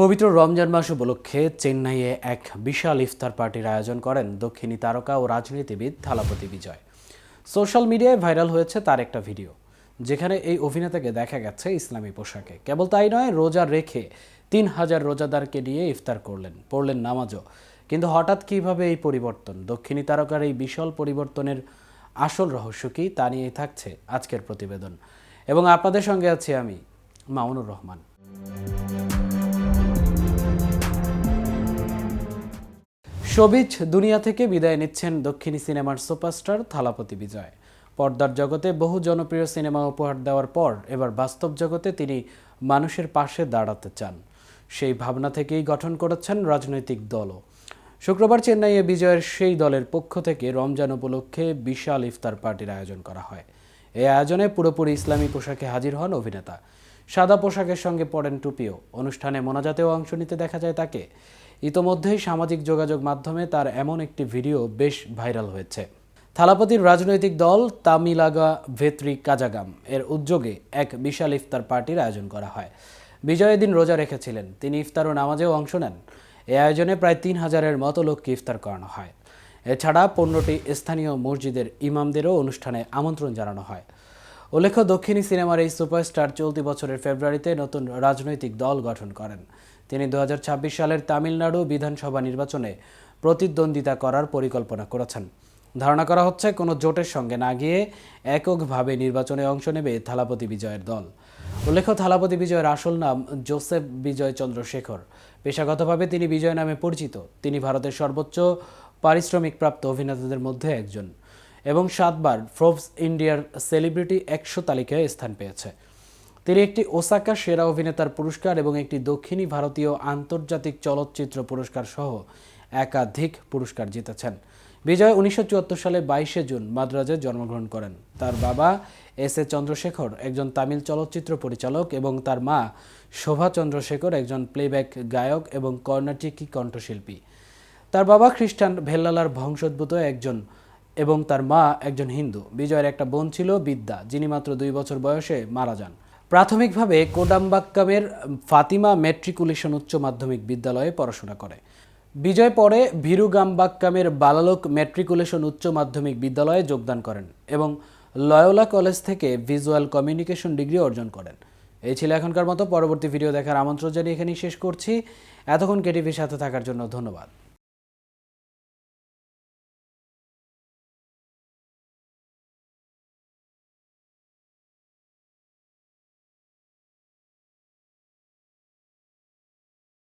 পবিত্র রমজান মাস উপলক্ষে চেন্নাইয়ে এক বিশাল ইফতার পার্টির আয়োজন করেন দক্ষিণী তারকা ও রাজনীতিবিদ থালাপতি বিজয়। সোশ্যাল মিডিয়ায় ভাইরাল হয়েছে তার একটা ভিডিও, যেখানে এই অভিনেতাকে দেখা গেছে ইসলামী পোশাকে। কেবল তাই নয়, রোজা রেখে তিন হাজার রোজাদারকে নিয়ে ইফতার করলেন, পড়লেন নামাজও। কিন্তু হঠাৎ কীভাবে এই পরিবর্তন? দক্ষিণী তারকার এই বিশাল পরিবর্তনের আসল রহস্য কি? তা নিয়েই থাকছে আজকের প্রতিবেদন। এবং আপনাদের সঙ্গে আছি আমি, মামুনুর রহমান। শোবিজ দুনিয়া থেকে বিদায় নিচ্ছেন দক্ষিণী সিনেমার সুপারস্টার থালাপতি বিজয়। পর্দার জগতে বহু জনপ্রিয় সিনেমা উপহার দেওয়ার পর এবার বাস্তব জগতে তিনি মানুষের পাশে দাঁড়াতে চান। সেই ভাবনা থেকেই গঠন করেছেন রাজনৈতিক দলও। শুক্রবার চেন্নাইয়ে বিজয়ের সেই দলের পক্ষ থেকে রমজান উপলক্ষে বিশাল ইফতার পার্টির আয়োজন করা হয়। এই আয়োজনে পুরোপুরি ইসলামী পোশাকে হাজির হন অভিনেতা। সাদা পোশাকের সঙ্গে পরেন টুপিও। অনুষ্ঠানে মোনাজাতেও অংশ নিতে দেখা যায় তাকে। ইতোমধ্যেই সামাজিক যোগাযোগ মাধ্যমে তার এমন একটি ভিডিও বেশ ভাইরাল হয়েছে। থালাপতির রাজনৈতিক দল তামিলাগা ভেত্রি কাজাগাম এর উদ্যোগে এক বিশাল ইফতার পার্টির আয়োজন করা হয়। বিজয় দিন রোজা রেখেছিলেন। তিনি ইফতার ও নামাজেও অংশ নেন। এই আয়োজনে প্রায় তিন হাজারের মতো লোককে ইফতার করানো হয়। এছাড়া পনেরোটি স্থানীয় মসজিদের ইমামদেরও অনুষ্ঠানে আমন্ত্রণ জানানো হয়। উল্লেখ্য, দক্ষিণী সিনেমার এই সুপারস্টার চলতি বছরের ফেব্রুয়ারিতে নতুন রাজনৈতিক দল গঠন করেন। তিনি দু হাজার ছাব্বিশ সালের তামিলনাড়ু বিধানসভা নির্বাচনে প্রতিদ্বন্দ্বিতা করার পরিকল্পনা করেছেন। ধারণা করা হচ্ছে, কোনো জোটের সঙ্গে না গিয়ে এককভাবে নির্বাচনে অংশ নেবে থালাপতি বিজয়ের দল। উল্লেখ্য, থালাপতি বিজয়ের আসল নাম জোসেফ বিজয় চন্দ্রশেখর পেশাগতভাবে তিনি বিজয় নামে পরিচিত। তিনি ভারতের সর্বোচ্চ পারিশ্রমিকপ্রাপ্ত অভিনেতাদের মধ্যে একজন। এবং সাতবার ফোর্বস ইন্ডিয়ার সেলিব্রিটি একশো তালিকায় স্থান পেয়েছে। তিনি একটি ওসাকা সেরা অভিনেতার পুরস্কার এবং একটি দক্ষিণী ভারতীয় আন্তর্জাতিক চলচ্চিত্র পুরস্কার সহ একাধিক পুরস্কার জিতেছেন। বিজয় উনিশশো চুয়াত্তর সালে বাইশে জুন মাদ্রাজে জন্মগ্রহণ করেন। তার বাবা এস এ চন্দ্রশেখর, একজন তামিল চলচ্চিত্র পরিচালক এবং তার মা শোভা চন্দ্রশেখর, একজন প্লেব্যাক গায়ক এবং কর্ণাটিকি কণ্ঠশিল্পী। তার বাবা খ্রিস্টান ভেল্লালার বংশোদ্ভূত একজন এবং তার মা একজন হিন্দু। বিজয়ের একটা বোন ছিল বিদ্যা, যিনি মাত্র দুই বছর বয়সে মারা যান। প্রাথমিকভাবে কোডাম্বাক্কামের ফাতিমা মেট্রিকুলেশন উচ্চ মাধ্যমিক বিদ্যালয়ে পড়াশোনা করে। বিজয় পরে ভিরুগাম্বাক্কামের বালালোক মেট্রিকুলেশন উচ্চ মাধ্যমিক বিদ্যালয়ে যোগদান করেন এবং লয়োলা কলেজ থেকে ভিজুয়াল কমিউনিকেশন ডিগ্রি অর্জন করেন। এই ছিল এখনকার মতো। পরবর্তী ভিডিও দেখার আমন্ত্রণ জানিয়ে এখানেই শেষ করছি। এতক্ষণ কেটিভির সাথে থাকার জন্য ধন্যবাদ।